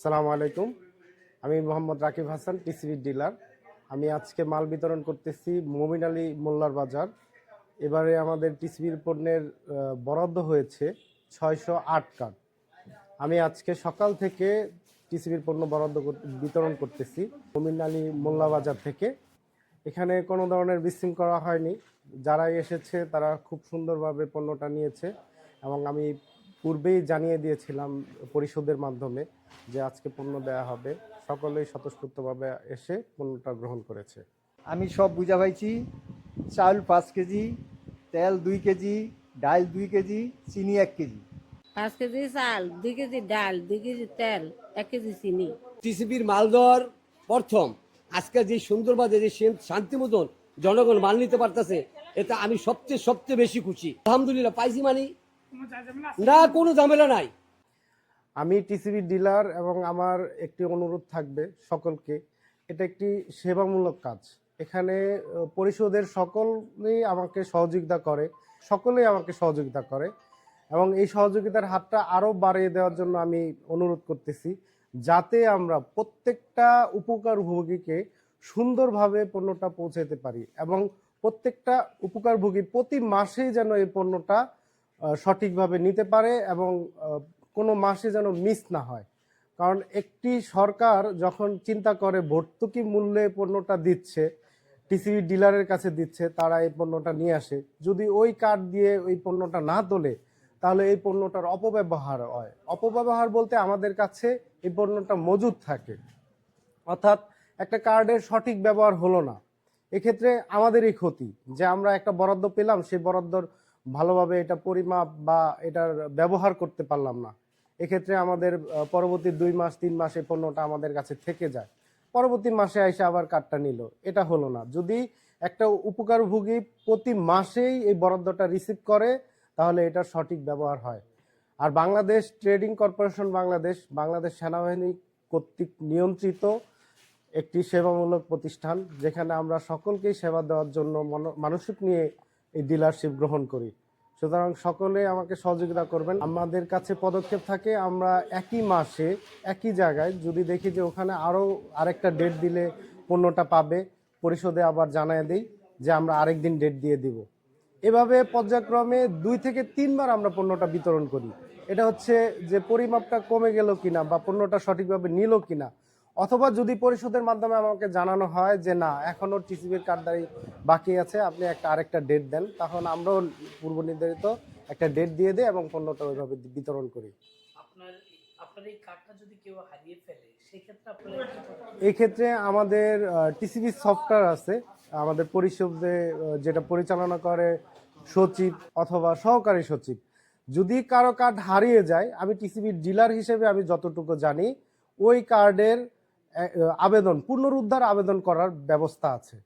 সালামু আলাইকুম। আমি মোহাম্মদ রাকিব হাসান, টিসিবি ডিলার। আমি আজকে মাল বিতরণ করতেছি মমিন আলী মোল্লার বাজার। এবারে আমাদের টিসিবির পণ্যের বরাদ্দ হয়েছে ছয়শো আট কার্ড আমি আজকে সকাল থেকে টিসিবির পণ্য বরাদ্দ বিতরণ করতেছি মমিন আলী মোল্লা বাজার থেকে। এখানে কোনো ধরনের বিশৃঙ্খলা করা হয়নি। যারাই এসেছে তারা খুব সুন্দরভাবে পণ্যটা নিয়েছে এবং আমি পূর্বেই জানিয়ে দিয়েছিলাম পরিশোধের মাধ্যমে যে আজকে পণ্য দেওয়া হবে। সকলেই স্বতঃস্ফূর্তভাবে এসে পণ্যটা গ্রহণ করেছে। আমি সব বুঝা পাইছি চাউল পাঁচ কেজি তেল দুই কেজি ডাল দুই কেজি চিনি এক কেজি। পাঁচ কেজি চাল দুই কেজি ডাল দুই কেজি তেল এক কেজি চিনি। টিসিবির মালদর প্রথম। আজকে যে সুন্দরবাদে যে শান্তি মতন জনগণ মাল নিতে পারতেছে এটা আমি সবচেয়ে সবচেয়ে বেশি খুশি। আলহামদুলিল্লাহ পাইছি মানি। না কোনো ঝামেলা নাই। আমি টিসিবি ডিলার এবং আমার একটি অনুরোধ থাকবে সকলকে। এটা একটি সেবামূলক কাজ। এখানে পরিষদের সকলেই আমাকে সহযোগিতা করে সকলেই আমাকে সহযোগিতা করে এবং এই সহযোগিতার হাতটা আরও বাড়িয়ে দেওয়ার জন্য আমি অনুরোধ করতেছি যাতে আমরা প্রত্যেকটা উপকারভোগীকে সুন্দরভাবে পণ্যটা পৌঁছাতে পারি এবং প্রত্যেকটা উপকারভোগী প্রতি মাসেই যেন এই পণ্যটা সঠিকভাবে নিতে পারে এবং কোনো মাসে যেন মিস না হয়। কারণ একটি সরকার যখন চিন্তা করে ভর্তুকি মূল্যে পণ্যটা দিচ্ছে, টিসিবি ডিলারের কাছে দিচ্ছে, তারা এই পণ্যটা নিয়ে আসে। যদি ওই কার্ড দিয়ে ওই পণ্যটা না তোলে, তাহলে এই পণ্যটার অপব্যবহার হয়। অপব্যবহার বলতে আমাদের কাছে এই পণ্যটা মজুদ থাকে। অর্থাৎ একটা কার্ডের সঠিক ব্যবহার হলো না। এক্ষেত্রে আমাদেরই ক্ষতি। যে আমরা একটা বরাদ্দ পেলাম, সেই বরাদ্দর ভালোভাবে এটা পরিমাপ বা এটার ব্যবহার করতে পারলাম না। এক্ষেত্রে আমাদের পরবর্তী দুই মাস, তিন মাসে পণ্যটা আমাদের কাছে থেকে যায়। পরবর্তী মাসে এসে আবার কার্ডটা নিল। এটা হলো না। যদি একটা উপকারভোগী প্রতি মাসেই এই বরাদ্দটা রিসিভ করে, তাহলে এটার সঠিক ব্যবহার হয়। আর বাংলাদেশ ট্রেডিং কর্পোরেশন বাংলাদেশ বাংলাদেশ সেনাবাহিনী কর্তৃক নিয়ন্ত্রিত একটি সেবামূলক প্রতিষ্ঠান, যেখানে আমরা সকলকেই সেবা দেওয়ার জন্য মনো- মানসিক নিয়ে এই ডিলারশিপ গ্রহণ করি। সুতরাং সকলে আমাকে সহযোগিতা করবেন। আমাদের কাছে পদক্ষেপ থাকে, আমরা একই মাসে, একই জায়গায় যদি দেখি যে ওখানে আরও আরেকটা ডেট দিলে পণ্যটা পাবে, পরিশোধে আবার জানায় দিই যে আমরা আরেক দিন ডেট দিয়ে দিব। এভাবে পর্যায়ক্রমে দুই থেকে তিনবার আমরা পণ্যটা বিতরণ করি। এটা হচ্ছে যে পরিমাপটা কমে গেল কিনা বা পণ্যটা সঠিকভাবে নিল কিনা অথবা যদি পরিশোধের মাধ্যমে আমাকে জানানো হয় যে না এখনও টিসিবির কার্ডদারি বাকি আছে আপনি একটা আরেকটা ডেট দেন তখন আমরাও পূর্ব নির্ধারিত একটা ডেট দিয়ে দিই এবং পণ্যটা ওইভাবে বিতরণ করি আপনার আপনার এই কার্ডটা যদি কেউ হারিয়ে ফেলে সেক্ষেত্রে আপনারা কি করবেন? এই ক্ষেত্রে আমাদের টিসিবি সফটওয়্যার আছে আমাদের পরিষদে যেটা পরিচালনা করে সচিব অথবা সহকারী সচিব যদি কারও কার্ড হারিয়ে যায় আমি টিসিবির ডিলার হিসেবে আমি যতটুকু জানি ওই কার্ডের আবেদন পুনরুদ্ধার আবেদন করার ব্যবস্থা আছে।